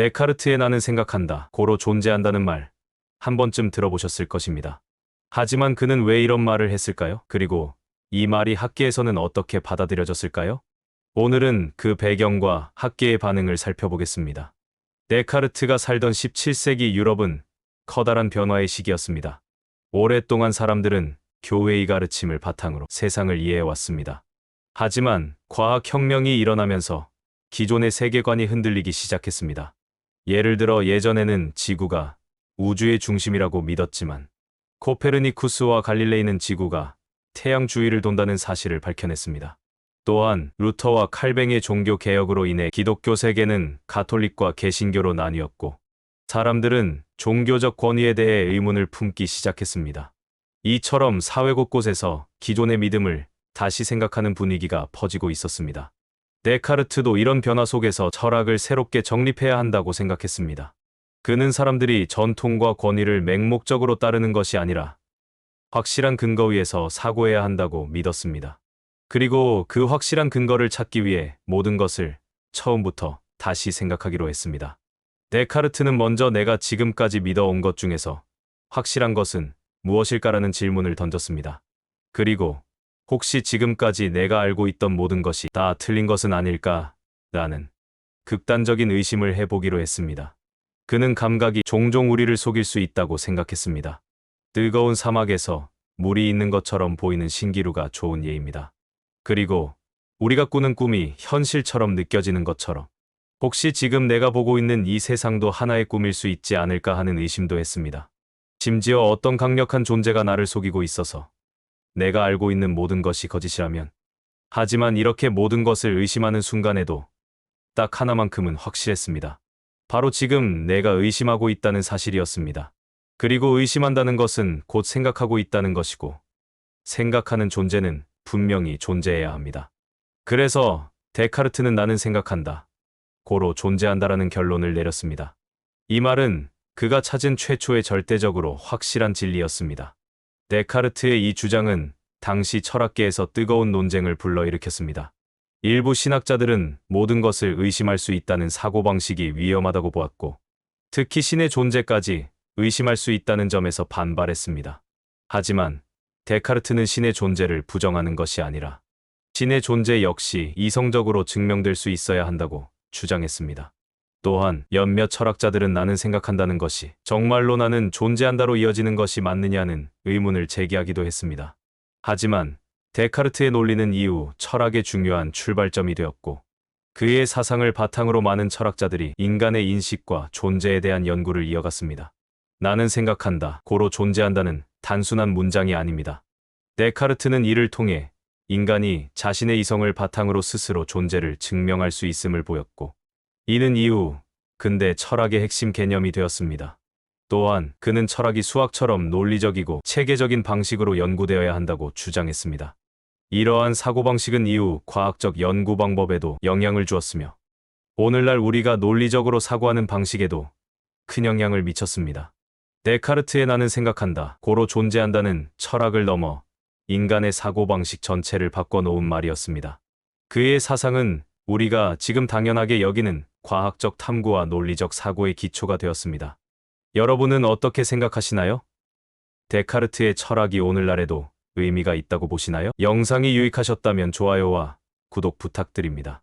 데카르트의 나는 생각한다. 고로 존재한다는 말. 한 번쯤 들어보셨을 것입니다. 하지만 그는 왜 이런 말을 했을까요? 그리고 이 말이 학계에서는 어떻게 받아들여졌을까요? 오늘은 그 배경과 학계의 반응을 살펴보겠습니다. 데카르트가 살던 17세기 유럽은 커다란 변화의 시기였습니다. 오랫동안 사람들은 교회의 가르침을 바탕으로 세상을 이해해왔습니다. 하지만 과학혁명이 일어나면서 기존의 세계관이 흔들리기 시작했습니다. 예를 들어 예전에는 지구가 우주의 중심이라고 믿었지만 코페르니쿠스와 갈릴레이는 지구가 태양 주위를 돈다는 사실을 밝혀냈습니다. 또한 루터와 칼뱅의 종교 개혁으로 인해 기독교 세계는 가톨릭과 개신교로 나뉘었고 사람들은 종교적 권위에 대해 의문을 품기 시작했습니다. 이처럼 사회 곳곳에서 기존의 믿음을 다시 생각하는 분위기가 퍼지고 있었습니다. 데카르트도 이런 변화 속에서 철학을 새롭게 정립해야 한다고 생각했습니다. 그는 사람들이 전통과 권위를 맹목적으로 따르는 것이 아니라 확실한 근거 위에서 사고해야 한다고 믿었습니다. 그리고 그 확실한 근거를 찾기 위해 모든 것을 처음부터 다시 생각하기로 했습니다. 데카르트는 먼저 내가 지금까지 믿어온 것 중에서 확실한 것은 무엇일까라는 질문을 던졌습니다. 그리고 혹시 지금까지 내가 알고 있던 모든 것이 다 틀린 것은 아닐까? 라는 극단적인 의심을 해보기로 했습니다. 그는 감각이 종종 우리를 속일 수 있다고 생각했습니다. 뜨거운 사막에서 물이 있는 것처럼 보이는 신기루가 좋은 예입니다. 그리고 우리가 꾸는 꿈이 현실처럼 느껴지는 것처럼 혹시 지금 내가 보고 있는 이 세상도 하나의 꿈일 수 있지 않을까 하는 의심도 했습니다. 심지어 어떤 강력한 존재가 나를 속이고 있어서 내가 알고 있는 모든 것이 거짓이라면 하지만 이렇게 모든 것을 의심하는 순간에도 딱 하나만큼은 확실했습니다. 바로 지금 내가 의심하고 있다는 사실이었습니다. 그리고 의심한다는 것은 곧 생각하고 있다는 것이고 생각하는 존재는 분명히 존재해야 합니다. 그래서 데카르트는 나는 생각한다. 고로 존재한다라는 결론을 내렸습니다. 이 말은 그가 찾은 최초의 절대적으로 확실한 진리였습니다. 데카르트의 이 주장은 당시 철학계에서 뜨거운 논쟁을 불러일으켰습니다. 일부 신학자들은 모든 것을 의심할 수 있다는 사고방식이 위험하다고 보았고, 특히 신의 존재까지 의심할 수 있다는 점에서 반발했습니다. 하지만 데카르트는 신의 존재를 부정하는 것이 아니라 신의 존재 역시 이성적으로 증명될 수 있어야 한다고 주장했습니다. 또한 몇몇 철학자들은 나는 생각한다는 것이 정말로 나는 존재한다로 이어지는 것이 맞느냐는 의문을 제기하기도 했습니다. 하지만 데카르트의 논리는 이후 철학의 중요한 출발점이 되었고 그의 사상을 바탕으로 많은 철학자들이 인간의 인식과 존재에 대한 연구를 이어갔습니다. 나는 생각한다, 고로 존재한다는 단순한 문장이 아닙니다. 데카르트는 이를 통해 인간이 자신의 이성을 바탕으로 스스로 존재를 증명할 수 있음을 보였고, 이는 이후 근대 철학의 핵심 개념이 되었습니다. 또한 그는 철학이 수학처럼 논리적이고 체계적인 방식으로 연구되어야 한다고 주장했습니다. 이러한 사고방식은 이후 과학적 연구 방법에도 영향을 주었으며, 오늘날 우리가 논리적으로 사고하는 방식에도 큰 영향을 미쳤습니다. 데카르트의 나는 생각한다. 고로 존재한다는 철학을 넘어 인간의 사고방식 전체를 바꿔놓은 말이었습니다. 그의 사상은 우리가 지금 당연하게 여기는 과학적 탐구와 논리적 사고의 기초가 되었습니다. 여러분은 어떻게 생각하시나요? 데카르트의 철학이 오늘날에도 의미가 있다고 보시나요? 영상이 유익하셨다면 좋아요와 구독 부탁드립니다.